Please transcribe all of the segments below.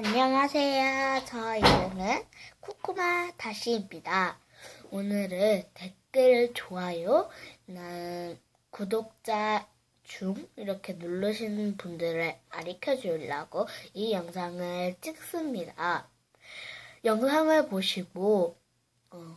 안녕하세요. 저 이름은 코코마 다시입니다. 오늘은 댓글, 좋아요, 는 구독자 중 이렇게 누르시는 분들을 가르쳐 주려고 이 영상을 찍습니다. 영상을 보시고 어,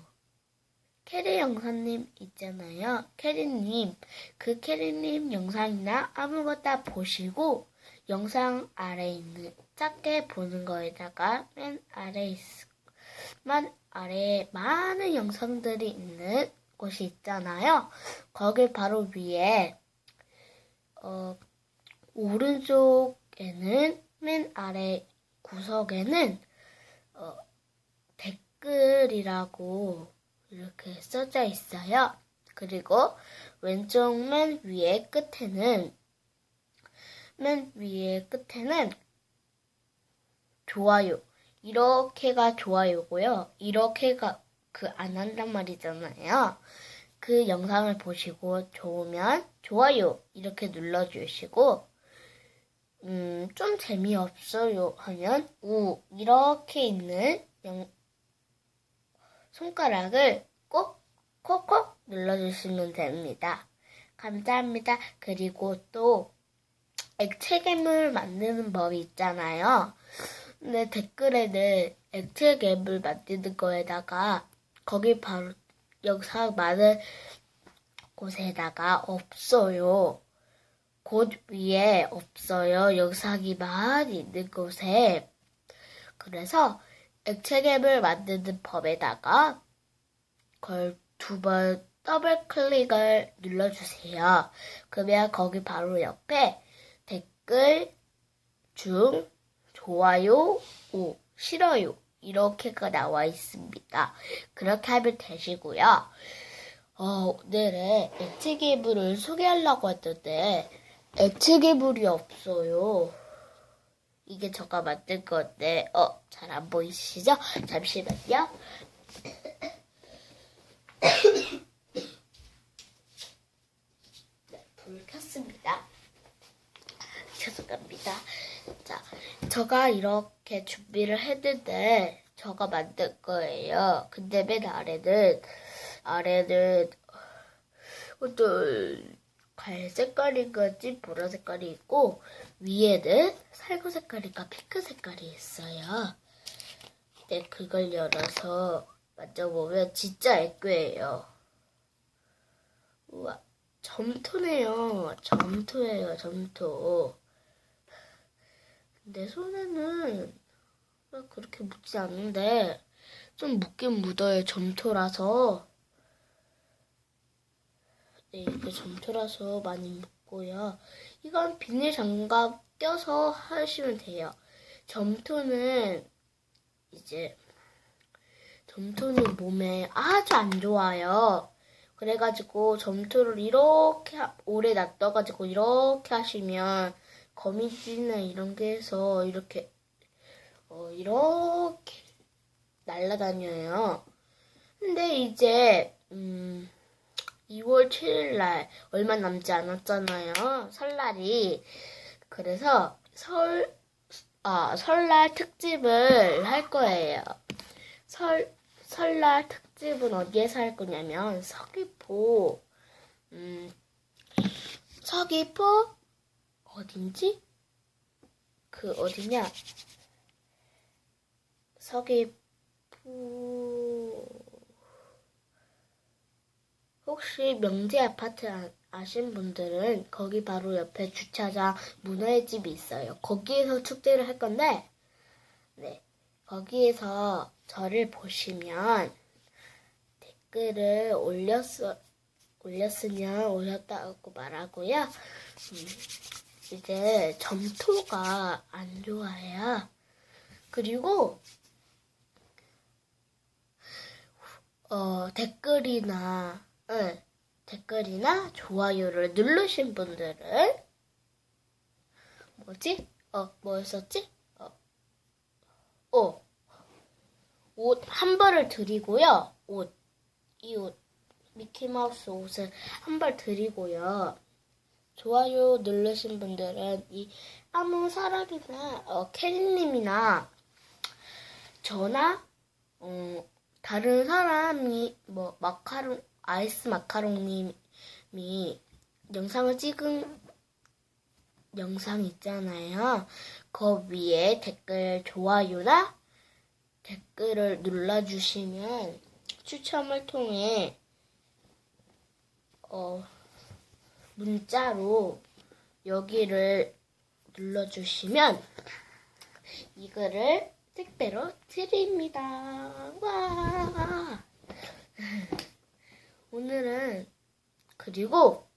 캐리 영상님 있잖아요. 캐리님 그 캐리님 영상이나 아무것도 다 보시고 영상 아래 있는 작게 보는 거에다가 맨 아래 있, 만 아래에 많은 영상들이 있는 곳이 있잖아요. 거기 바로 위에 어, 오른쪽에는 맨 아래 구석에는 어, 댓글이라고 이렇게 써져 있어요. 그리고 왼쪽 맨 위에 끝에는 맨 위에 끝에는 좋아요. 이렇게가 좋아요고요. 이렇게가 그 안 한단 말이잖아요. 그 영상을 보시고 좋으면 좋아요 이렇게 눌러주시고 음, 좀 재미없어요 하면 우 이렇게 있는 영, 손가락을 꼭 콕콕 눌러주시면 됩니다. 감사합니다. 그리고 또 액체 괴물 만드는 법이 있잖아요. 근데 댓글에는 액체 괴물 만드는 거에다가 거기 바로 영상 많은 곳에다가 없어요. 곳 위에 없어요. 영상이 많이 있는 곳에. 그래서 액체 갭을 만드는 법에다가 그걸 두 번 더블 클릭을 눌러주세요. 그러면 거기 바로 옆에 댓글 중 좋아요 오 싫어요 이렇게가 나와 있습니다. 그렇게 하면 되시고요. 어, 오늘은 액체 갭을 소개하려고 했는데 갭이 없어요. 이게 제가 만든 건데, 어, 잘 안 보이시죠? 잠시만요. 네, 불 켰습니다. 죄송합니다. 자, 제가 이렇게 준비를 했는데, 제가 만든 거예요. 근데 맨 아래는, 아래는, 어떤, 갈 색깔인가지 보라 색깔이 있고 위에는 살구 색깔인가 핑크 색깔이 있어요. 네, 그걸 열어서 만져보면 진짜 애교예요. 우와, 점토네요. 점토예요, 점토. 내 손에는 그렇게 묻지 않는데 좀 묻긴 묻어요, 점토라서. 네, 이게 점토라서 많이 묻고요. 이건 비닐 장갑 껴서 하시면 돼요. 점토는 이제 점토는 몸에 아주 안 좋아요. 그래가지고 점토를 이렇게 오래 놔둬가지고 이렇게 하시면 거미줄이나 이런 게 해서 이렇게 어, 이렇게 날아다녀요. 근데 이제 음. 2월 7일 날 얼마 남지 않았잖아요. 설날이. 그래서 설, 아, 설날 특집을 할 거예요. 설, 설날 특집은 어디에서 할 거냐면 서귀포, 음, 서귀포, 어딘지? 그 어디냐? 서귀포, 혹시 명재 아파트 아, 아신 분들은 거기 바로 옆에 주차장 문화의 집이 있어요. 거기에서 축제를 할 건데, 네. 거기에서 저를 보시면 댓글을 올렸어, 올렸으면 올렸다고 말하고요. 음, 이제 점토가 안 좋아해요. 그리고, 어, 댓글이나 응, 댓글이나 좋아요를 누르신 분들은 뭐지? 어, 뭐였었지? 어, 어, 옷한 벌을 드리고요. 옷, 이 옷, 미키마우스 옷을 한 벌 드리고요. 좋아요 누르신 분들은 이 아무 사람이나 어, 캐리님이나 저나 어, 다른 사람이 뭐 마카롱 아이스 마카롱님이 영상을 찍은 영상 있잖아요. 그 위에 댓글 좋아요나 댓글을 눌러주시면 추첨을 통해 어, 문자로 여기를 눌러주시면 이거를 택배로 드립니다. 와! 오늘은 그리고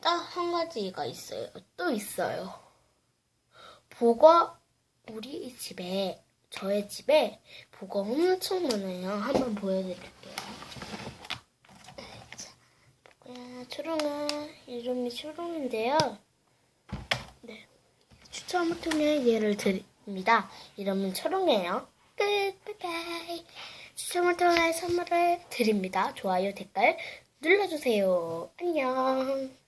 딱 한 가지가 있어요. 또 있어요. 보거 우리 집에 저의 집에 보거 엄청 많아요. 한번 보여드릴게요. 자, 보거야 초롱아 이름이 초롱인데요. 네 추첨을 통해 얘를 드립니다. 이름은 초롱이에요. 끝 바이바이. 추첨을 통해 선물을 드립니다. 좋아요 댓글 눌러주세요. 안녕.